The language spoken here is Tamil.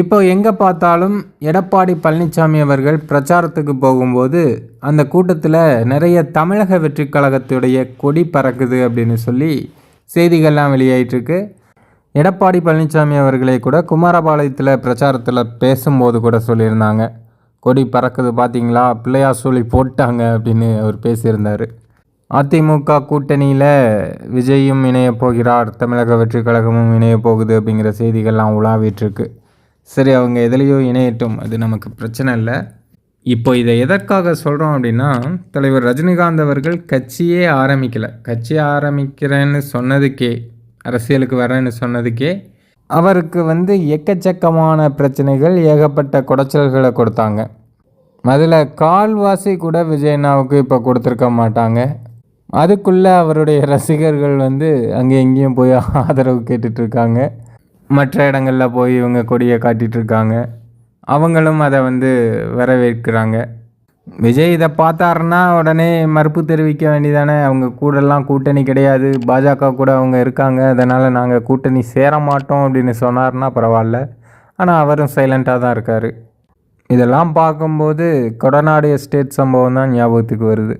இப்போ எங்கே பார்த்தாலும் எடப்பாடி பழனிசாமி அவர்கள் பிரச்சாரத்துக்கு போகும்போது அந்த கூட்டத்தில் நிறைய தமிழக வெற்றி கழகத்துடைய கொடி பறக்குது அப்படின்னு சொல்லி செய்திகள்லாம் வெளியாயிட்டிருக்கு. எடப்பாடி பழனிசாமி அவர்களே கூட குமாரபாளையத்தில் பிரச்சாரத்தில் பேசும்போது கூட சொல்லியிருந்தாங்க. கொடி பறக்குது பார்த்தீங்களா பிள்ளையார் சொல்லி போட்டாங்க அப்படின்னு அவர் பேசியிருந்தார். அதிமுக கூட்டணியில் விஜயும் இணையப் போகிறார் தமிழக வெற்றி கழகமும் இணையப் போகுது அப்படிங்கிற செய்திகள்லாம் உலாவிட்டுருக்கு. சரி அவங்க எதுலேயோ இணையட்டும். அது நமக்கு பிரச்சனை இல்லை. இப்போ இதை எதற்காக சொல்கிறோம் அப்படின்னா தலைவர் ரஜினிகாந்த் அவர்கள் கட்சியே ஆரம்பிக்கலை. கட்சியை ஆரம்பிக்கிறேன்னு சொன்னதுக்கே அரசியலுக்கு வரேன்னு சொன்னதுக்கே அவருக்கு வந்து எக்கச்சக்கமான பிரச்சனைகள் ஏகப்பட்ட குடைச்சல்களை கொடுத்தாங்க. அதில் கால்வாசி கூட விஜயண்ணாவுக்கு இப்போ கொடுத்துருக்க மாட்டாங்க. அதுக்குள்ளே அவருடைய ரசிகர்கள் வந்து அங்கே எங்கேயும் போய் ஆதரவு கேட்டுட்ருக்காங்க மற்ற இடங்களில் போய் இவங்க கொடியை காட்டிகிட்ருக்காங்க அவங்களும் அதை வந்து வரவேற்கிறாங்க. விஜய் இதை பார்த்தாருன்னா உடனே மறுப்பு தெரிவிக்க வேண்டியதானே? அவங்க கூடலாம் கூட்டணி கிடையாது. பாஜக கூட அவங்க இருக்காங்க. அதனால் நாங்கள் கூட்டணி சேர மாட்டோம் அப்படின்னு சொன்னார்னா பரவாயில்ல. ஆனால் அவரும் சைலண்ட்டாக தான் இருக்கார். இதெல்லாம் பார்க்கும்போது கொடநாடு எஸ்டேட் சம்பவம் தான் ஞாபகத்துக்கு வருது.